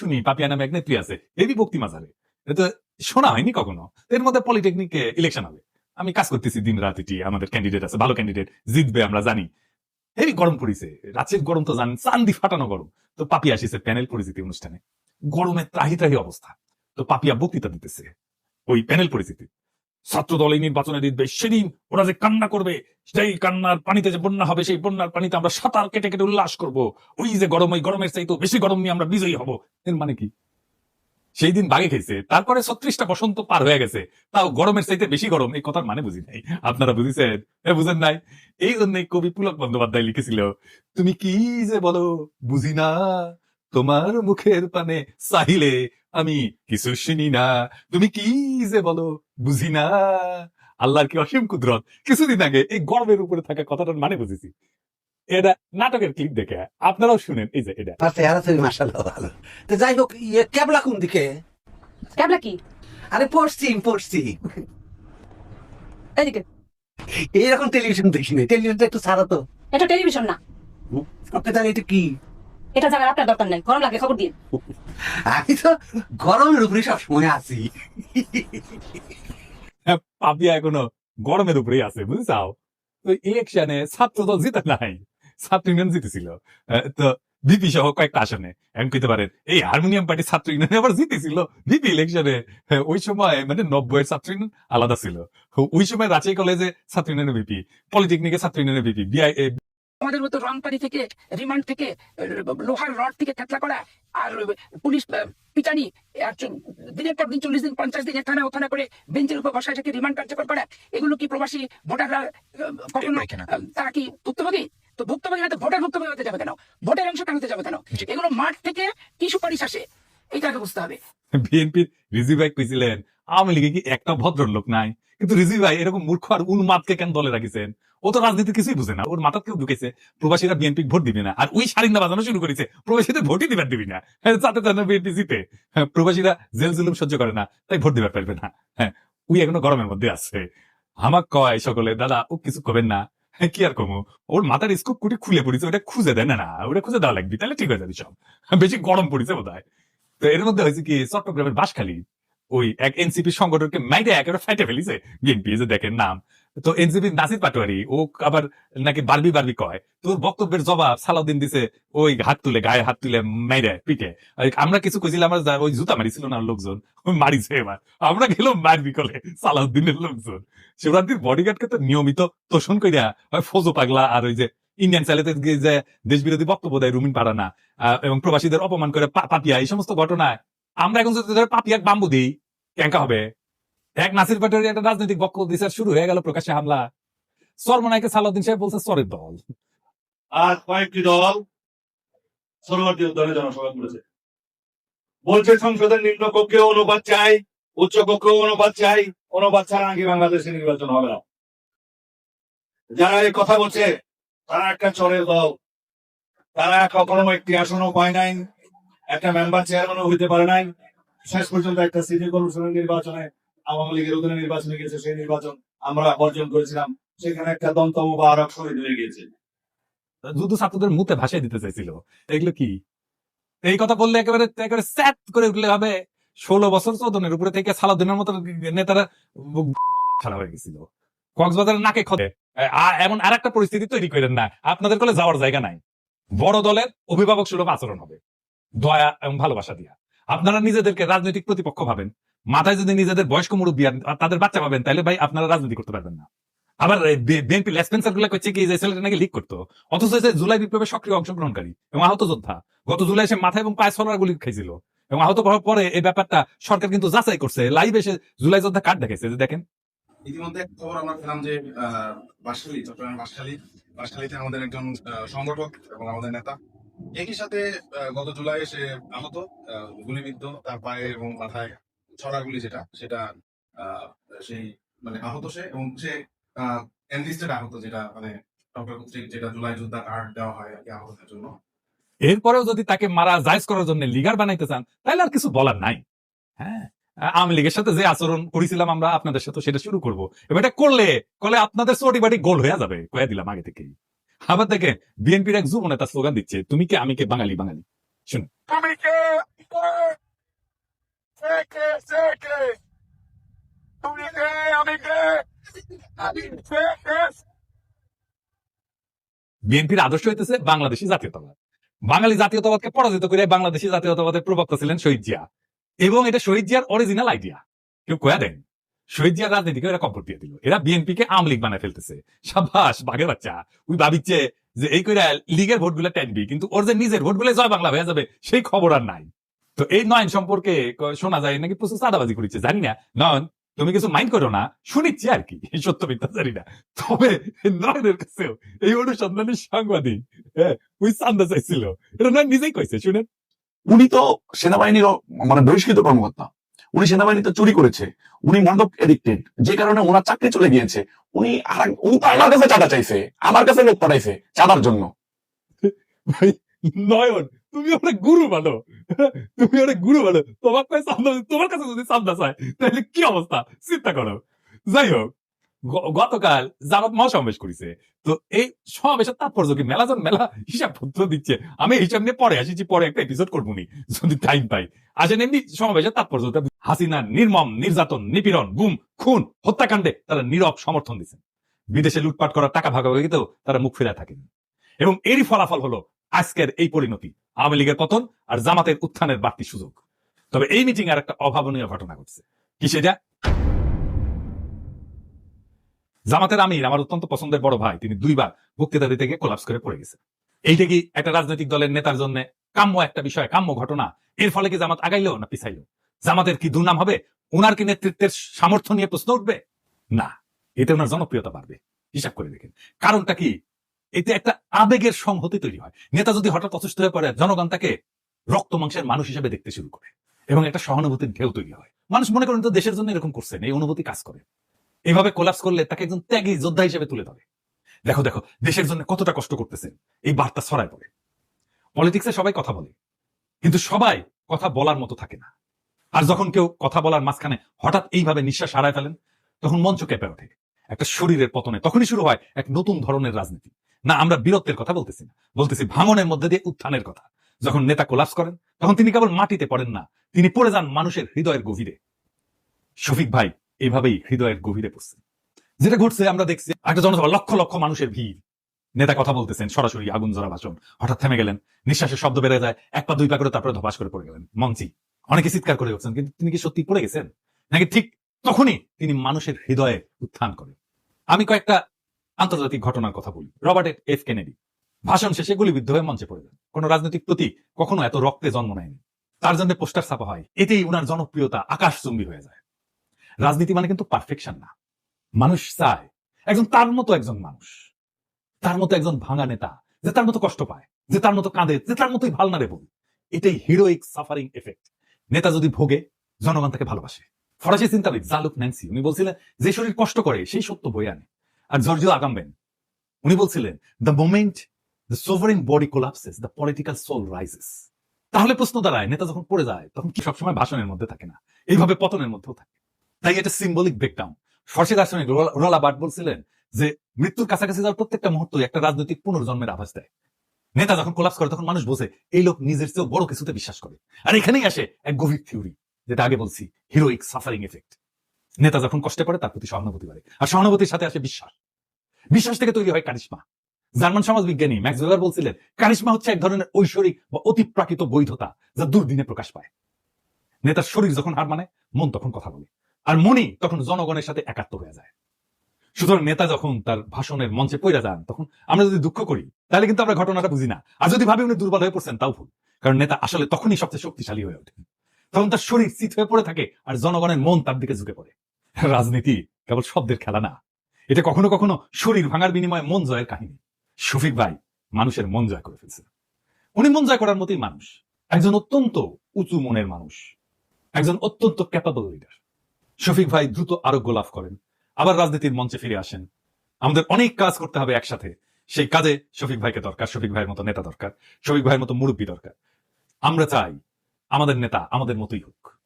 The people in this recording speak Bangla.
শুনি, পাপিয়া নামে এক নেত্রী আছে এই ভক্তি মাঝারে এটা শোনা হয়নি কখনো। এর মধ্যে পলিটেকনিকে ইলেকশন হবে। আমি কাজ করতেছি দিন রাত এটি, আমাদের ক্যান্ডিডেট আছে, ভালো ক্যান্ডিডেট জিতবে আমরা জানি। হেভি গরম পড়িছে রাতের গরম তো জানেন, চান্দি ফাটানো গরম। তো পাপিয়া আসিছে প্যানেল পরিচিতি অনুষ্ঠানে। গরমে ত্রাহি ত্রাহি অবস্থা। তো পাপিয়া বক্তৃতা দিতেছে, ওই প্যানেল পরিস্থিতি ছাত্র দল এই নির্বাচনে জিতবে, সেদিন ওরা যে কান্না করবে সেই কান্নার পানিতে যে বন্যা হবে, সেই বন্যার পানিতে আমরা সাঁতার কেটে কেটে উল্লাস করব। ওই যে গরম ওই গরমের চাইতে বেশি গরম নিয়ে আমরা বিজয়ী হব। এর মানে কি? সেই দিন বাগে খেয়েছে, তারপরে ছত্রিশটা বসন্ত পার হয়ে গেছে। তাও গরমের চাইতে বেশি গরম, এই কথার মানে বুঝি নাই। আপনারা বুঝেছেন? এ বুঝেন নাই? এই জন্যই কবি পুলক বন্দ্যোপাধ্যায় লিখেছিল, তুমি কি যে বলো বুঝি না তোমার মুখের পানে চাহিলে আমি কিছু শুনি না। তুমি কি যে বলো বুঝি না। আল্লাহর কি অসীম কুদরত? কিছুদিন আগে এই গর্বের উপরে থাকা কথাটার মানে বুঝেছি। এটা নাটকের ক্লিপ দেখে আপনারাও শুনেন এই যে এটা। চেহারা ভালো। তো যাই হোক ইয়ে ক্যাবলা কোন দিকে? ক্যাবলা কি? আরে পশ্চিম পশ্চিম। এদিকে এইরকম টেলিভিশন দেখিনি। টেলিভিশনটা একটু ছাড়া তো। এটা টেলিভিশন না। আপনি তাহলে এটা কি? এটা জানার আপনার দরকার নেই গরম লাগে খবর দিন আমি তো গরমের উপরে সবসময় আছি। এখনও গরমের উপরেই আছে বুঝছাও? তো ইলেকশনে ছাত্র দল জিতে নাই ছাত্র ইউনিয়ন জিতেছিল। তো ভিপি সহ কয়েকটা আসনে এমন কইতে পারেন এই হারমোনিয়াম পার্টি ছাত্র ইউনিয়ন আবার জিতেছিল। ভিপি ইলেকশনে হ্যাঁ, ওই সময় মানে নব্বই ছাত্র ইউনিয়ন আলাদা ছিল। ওই সময় রাজশাহী কলেজে ছাত্র ইউনিয়নের বিপি পলিটেকনিকে ছাত্র ইউনিয়নের ভিপি বিআই আমাদের মতো রংপানি থেকে রিমান্ড থেকে লোহার রড থেকে থেতলা করা আর পুলিশ পিটানি আর দিনের পর দিন চল্লিশ দিন পঞ্চাশ দিন এখানে ওখানে করে বেঞ্চের উপর বসায় থেকে রিমান্ড কার্যকর করা এগুলো কি প্রবাসী ভোটাররা কখনো তারা কি ভুক্তভোগী? তো ভুক্তভোগী না তো ভোটার ভুক্তভোগী হতে যাবে কেন? ভোটের অংশ হতে যাবে কেন? এগুলো মাঠ থেকে কি সুপারিশ আসে? এইটাকে বুঝতে হবে। বিএনপির রিজি ভাই কইছিলেন আওয়ামী লীগে কি একটা ভদ্রলোক নাই? কিন্তু রিজি ভাই এরকম মূর্খ আর উন্মাদকে কেন দলে রাখিছেন? ও তো রাজনীতি কিছুই বুঝে না। ওর মাথার কেউ ঢুকেছে প্রবাসীরা বিএনপি ভোট দিবে না। আর ওই সারিন্দা বাজানো শুরু করেছে প্রবাসীদের ভোটই দিবার দিবি না। হ্যাঁ, যাতে যেন বিএনপি জিতে হ্যাঁ, প্রবাসীরা জেল জুলুম সহ্য করে না তাই ভোট দিবার পারবে না। হ্যাঁ ওই এখনও গরমের মধ্যে আছে। আমাক কয় সকলে দাদা ও কিছু করবেন না? হ্যাঁ, কি আর কমো? ওর মাথার স্কুপ কুটি খুলে পড়েছে ওটা খুঁজে দেয় না না ওটা খুঁজে দেওয়া লাগবে। তাহলে ঠিক হয়ে যাবে সব। বেশি গরম পড়েছে বোধ হয় তো এর মধ্যে হয়েছে কি চট্টগ্রামের বাসখালী ওই এক এনসিপি সংগঠনকে মাইটে একেবারে ফাইটে ফেলিছে। বিএনপি যে দেখেন নাম। তো এনসিপি নাসির পাটোয়ারি ও আবার নাকি বারবি বারবি কয় তোর বক্তব্যের জবাব সালাউদ্দিন দিছে ওই হাত তুলে গায়ে হাত তুলে পিঠে। আর আমরা কিছু কইছিলাম আমরা ওই জুতা মারিছিল না লোকজন ওই মারিছে এবার। আমরা গেলাম মারবি কলে সালাউদ্দিনের লোকজন। শিবরাত্রির বডিগার্ডকে তো নিয়মিত তোষণ কইরা ফজো পাগলা আর ওই যে ইন্ডিয়ান চ্যানেলে যে দেশ বিরোধী বক্তব্য দেয় রুমিন আহ, এবং প্রবাসীদের অপমান করে পা- পাপিয়া এই সমস্ত ঘটনায় আমরা এখন যদি ধরে বাম্বু দিই, কেঙ্কা হবে? এক নাসির পাটোয়ারি একটা রাজনৈতিক দিছে, আর শুরু হয়ে গেল প্রকাশ্যে হামলা। সরমনাইকে সালাউদ্দিন সাহেব বলছে, সরের দল। আর কয়েকটি দল সরবর্তী উদ্যানে জনসভা করেছে। বলছে, সংসদের নিম্ন কক্ষে অনুপাত চাই, উচ্চ কক্ষে অনুপাত চাই অনুপাত ছাড়া নাকি বাংলাদেশে নির্বাচন হবে না। যারা এই কথা বলছে, তারা একটা চরের দল। তারা কখনো একটি আসনও পায় নাই একটা মেম্বার চেয়ারম্যানও হইতে পারে নাই। শেষ পর্যন্ত একটা সিটি কর্পোরেশনের নির্বাচনে আওয়ামী লীগের অধীনে নির্বাচনে গেছে সেই নির্বাচন আমরা বর্জন করেছিলাম। সেখানে একটা দন্ত মুবারক শহীদ হয়ে গিয়েছে। যুদ্ধ ছাত্রদের মুতে ভাসাই দিতে চাইছিল। এগুলো কি? এই কথা বললে একেবারে একেবারে স্যাট করে উঠলে হবে ষোলো বছর উপরে থেকে সালাউদ্দিনের মতো নেতারা খারাপ হয়ে গেছিল। কক্সবাজারের নাকে খদে। এমন আর একটা পরিস্থিতি তৈরি করেন না। আপনাদের কোলে যাওয়ার জায়গা নাই। বড় দলের অভিভাবক সুলভ আচরণ হবে। দয়া এবং ভালোবাসা দিয়া। আপনারা নিজেদেরকে রাজনৈতিক প্রতিপক্ষ ভাবেন। মাথায় যদি নিজেদের বয়স্ক মুরব্বী তাদের বাচ্চা পাবেন তাহলে ভাই আপনারা রাজনীতি করতে পারবেন না। আবার বিএনপি লেসপেন্সারগুলা করছে কি ছেলেটা নাকি লিক করতো। অথচ জুলাই বিপ্লবে সক্রিয় অংশগ্রহণকারী এবং আহত যোদ্ধা। গত জুলাই সে মাথায় এবং পায়ে সলার গুলি খাইছিল এবং আহত হওয়ার পরে এই ব্যাপারটা সরকার কিন্তু যাচাই করছে। লাইভ এসে জুলাই যোদ্ধা কার্ড দেখাইছে যে দেখেন। ইতিমধ্যে খবর আমরা পেলাম যে আহ, বাঁশখালী চট্টগ্রাম বাঁশখালী। বাঁশখালীতে আমাদের একজন সংগঠক এবং আমাদের নেতা। একই সাথে গত জুলাই সে আহত গুলিবিদ্ধ, তার পায়ে এবং মাথায় ছড়া গুলি যেটা, সেটা সেই মানে আহত সে এবং সে এনলিস্টেড আহত যেটা মানে ডক্টর কর্তৃক যেটা জুলাই যোদ্ধা কার্ড দেওয়া হয় আর কি আহতের জন্য। এরপরেও যদি তাকে মারা জায়জ করার জন্য লিগার বানাইতে চান, তাহলে আর কিছু বলার নাই। হ্যাঁ আওয়ামী লীগের সাথে যে আচরণ করেছিলাম আমরা আপনাদের সাথে সেটা শুরু করব। এবার এটা করলে করলে আপনাদের চটি বাটি গোল হয়ে যাবে, কয়ে দিলাম আগে থেকেই। আবার দেখেন বিএনপির এক যুব নেতা স্লোগান দিচ্ছে তুমি কে? আমি কে? বাঙালি বাঙালি। শুনুন। তুমি কে? বিএনপির আদর্শ হইতেছে বাংলাদেশি জাতীয়তাবাদ। বাঙালি জাতীয়তাবাদকে পরাজিত করে বাংলাদেশি জাতীয়তাবাদের প্রবক্তা ছিলেন শহীদ জিয়া। এবং এটা শহীদ জিয়ার অরিজিনাল আইডিয়া কেউ কয়া দেয়নি শহীদ রাজনীতিকে এরা কম্পোর্ট দিয়ে দিল। এরা বিএনপি কে আওয়ামী লীগ বানায় ফেলতেছে। সাবাস, বাঘের বাচ্চা। ওই ভাবিচ্ছে যে এই করে লীগের ভোটগুলো টানবি, কিন্তু ওর যে নিজের ভোটগুলো জয় বাংলা হয়ে যাবে, সেই খবর আর নাই। তো এই নয়ন সম্পর্কে শোনা যায় নাকি প্রচুর চাঁদাবাজি করেছে, জানি না। নয়ন, তুমি কিছু মাইন্ড করো না, শুনিচ্ছি আর কি সত্য মিথ্যা জানি না। তবে নয়নের কাছেও এই অনুসন্ধানের সাংবাদিক হ্যাঁ ওই চান্দা চাইছিল। এটা নয় নিজেই কইছে, শুনেন। উনি তো সেনাবাহিনীর মানে বহিষ্কৃত কর্মকর্তা। উনি সেনাবাহিনীতে চুরি করেছে। উনি মাদক এডিক্টেড যে কারণে ওনার চাকরি চলে গিয়েছে। উনি উনি তো আমার কাছে চাঁদা চাইছে। আমার কাছে লোক পাঠাইছে চাঁদার জন্য। নয়ন, তুমি অনেক গুরু মানো। তুমি অনেক গুরু মানো। তোমার কাছে তোমার কাছে যদি চান্দা চায়, তাহলে কি অবস্থা? চিন্তা করো। যাই হোক গতকাল জামাত মহাসমাবেশ করেছে। তো এই সমাবেশের তাৎপর্য কি? মেলাজন মেলা হিসাব পত্র দিচ্ছে। আমি হিসাব নিয়ে পরে আসিছি পরে একটা এপিসোড করব নি, যদি টাইম পাই। আসেন এমনি সমাবেশের তাৎপর্যটা হাসিনার নির্মম, নির্যাতন, নিপীড়ন, গুম, খুন, হত্যাকাণ্ডে তারা নীরব সমর্থন দিচ্ছেন। বিদেশে লুটপাট করার টাকা ভাগাভাগিতেও তারা মুখ ফেরা থাকেন। এবং এরই ফলাফল হলো আজকের এই পরিণতি, আওয়ামী লীগের পতন আর জামাতের উত্থানের বাড়তি সুযোগ। তবে এই মিটিং আর একটা অভাবনীয় ঘটনা ঘটছে। কি সেটা জামাতের আমির, আমার অত্যন্ত পছন্দের বড় ভাই, তিনি দুইবার বক্তৃতা দিতে গিয়ে কোলাপস করে পড়ে গেছে। এইটা কি একটা রাজনৈতিক দলের নেতার জন্য কাম্য একটা বিষয়, কাম্য ঘটনা? এর ফলে কি জামাত আগাইলো না পিছাইলো? জামাতের কি দুর্নাম হবে? ওনার কি নেতৃত্বের সামর্থ্য নিয়ে প্রশ্ন উঠবে? না এতে ওনার জনপ্রিয়তা বাড়বে। হিসাব করে দেখেন। কারণটা কি? এতে একটা আবেগের সংহতি তৈরি হয়। নেতা যদি হঠাৎ অসুস্থ হয়ে পড়ে, জনগণ তাকে রক্ত মাংসের মানুষ হিসেবে দেখতে শুরু করে এবং একটা সহানুভূতির ঢেউ তৈরি হয়। মানুষ মনে করেন তো দেশের জন্য এরকম করছেন, এই অনুভূতি কাজ করে। এভাবে কোলাপস করলে তাকে একজন ত্যাগী যোদ্ধা হিসেবে তুলে ধরে। দেখো দেখো, দেশের জন্য কতটা কষ্ট করতেছেন এই বার্তা ছড়ায় পড়ে। পলিটিক্সে সবাই কথা বলে, কিন্তু সবাই কথা বলার মতো থাকে না। আর যখন কেউ কথা বলার মাঝখানে হঠাৎ এইভাবে নিঃশ্বাস হারায় ফেলেন, তখন মঞ্চ কেঁপে ওঠে। একটা শরীরের পতনে তখনই শুরু হয় এক নতুন ধরনের রাজনীতি। না, আমরা বীরত্বের কথা বলতেছি না, বলতেছি ভাঙনের মধ্যে দিয়ে উত্থানের কথা। যখন নেতা কোলাপস করেন, তখন তিনি কেবল মাটিতে পড়েন না, তিনি পড়ে যান মানুষের হৃদয়ের গভীরে। শফিক ভাই এভাবেই হৃদয়ের গভীরে পড়ছেন যেটা ঘটছে, আমরা দেখছি একটা জনসভা লক্ষ লক্ষ মানুষের ভিড়। নেতা কথা বলতেছেন, সরাসরি আগুন জোড়া ভাষণ। হঠাৎ থেমে গেলেন, নিঃশ্বাসের শব্দ বেড়ে যায়, এক পা দুই পা করে তারপরে ধপাস করে পড়ে গেলেন। মঞ্চি অনেকে চিৎকার করে উঠছেন কিন্তু তিনি কি সত্যি পড়ে গেছেন? নাকি ঠিক তখনই তিনি মানুষের হৃদয়ে উত্থান করেন। আমি কয়েকটা আন্তর্জাতিক ঘটনার কথা বলি। Robert F. কেনেডি। ভাষণ শেষে গুলিবিদ্ধ হয়ে মঞ্চে পড়ে যান কোন রাজনৈতিক প্রতীক কখনো এত রক্তে জন্ম নেয়নি। তার জন্য পোস্টার ছাপা হয়। এতেই উনার জনপ্রিয়তা আকাশচুম্বী হয়ে যায়। রাজনীতি মানে কিন্তু পারফেকশন না। মানুষ চায়। একজন তার মতো একজন মানুষ। তার মতো একজন ভাঙা নেতা, যে তার মতো কষ্ট পায়, যে তার মতো কাঁদে, যে তার মতোই ভালো না রে বোন এটাই হিরোইক সাফারিং এফেক্ট নেতা যদি ভোগে, জনগণ তাকে ভালোবাসে। ফরাসি চিন্তাবিদ জালুক ন্যান্সি, উনি বলছিলেন, যে শরীর কষ্ট করে, সেই সত্য বই আনে। আর জর্জিও আগামবেন উনি বলছিলেন the moment the sovereign body collapses the political soul rises তাহলে প্রশ্ন দাঁড়ায়, নেতা যখন পড়ে যায়, তখন কি সবসময় ভাষণের মধ্যে থাকে না? এইভাবে পতনের মধ্যেও থাকে। তাই এটা সিম্বলিক ব্রেকডাউন ফরাসি দার্শনিক রোলা- বার্ট বলছিলেন যে মৃত্যুর কাছাকাছি যাওয়ার প্রত্যেকটা মুহূর্ত একটা রাজনৈতিক পুনর্জন্মের আভাস দেয়। নেতা যখন কোলাপস করে, তখন মানুষ বোঝে, এই লোক নিজের চেয়েও বড় কিছুতে বিশ্বাস করে। আর এখানেই আসে এক গভীর থিওরি যেটা আগে বলছি হিরোইক সাফারিং এফেক্ট নেতা যখন কষ্টে পড়ে, তার প্রতি সহানুভূতি বাড়ে। আর সহানুভূতির সাথে আসে বিশ্বাস। বিশ্বাস থেকে তৈরি হয় কারিশমা। জার্মান সমাজ বিজ্ঞানী ম্যাক্স ওয়েবার বলছিলেন, কারিশমা হচ্ছে এক ধরনের ঐশ্বরিক বা অতিপ্রাকৃত বৈধতা যা দুর্দিনে প্রকাশ পায়। নেতার শরীর যখন হার মানে মন তখন কথা বলে। আর মনই তখন জনগণের সাথে একাত্ম হয়ে যায়। সুতরাং নেতা যখন তার ভাষণের মঞ্চে পইরা যান, তখন আমরা যদি দুঃখ করি, তাহলে কিন্তু আমরা ঘটনাটা বুঝি না। আর যদি ভাবি উনি দুর্বল হয়ে পড়ছেন, তাও ভুল। কারণ নেতা আসলে তখনই সবচেয়ে শক্তিশালী হয়ে ওঠে তখন তার শরীর চিত হয়ে পড়ে থাকে আর জনগণের মন তার দিকে ঝুঁকে পড়ে। রাজনীতি কেবল শব্দের খেলা না। এটা কখনো কখনো শরীর ভাঙার বিনিময়ে মন জয়ের কাহিনী। শফিক ভাই মানুষের মন জয় করে ফেলছে। উনি মন জয় করার মতোই মানুষ। একজন অত্যন্ত উঁচু মনের মানুষ। একজন অত্যন্ত ক্যাপাবল লিডার শফিক ভাই দ্রুত আরোগ্য লাভ করেন। আবার রাজনীতির মঞ্চে ফিরে আসেন। আমাদের অনেক কাজ করতে হবে একসাথে। সেই কাজে শফিক ভাইকে দরকার, শফিক ভাইয়ের মতো নেতা দরকার, শফিক ভাইয়ের মতো মুরব্বী দরকার। আমরা চাই আমাদের নেতা আমাদের মতোই হোক।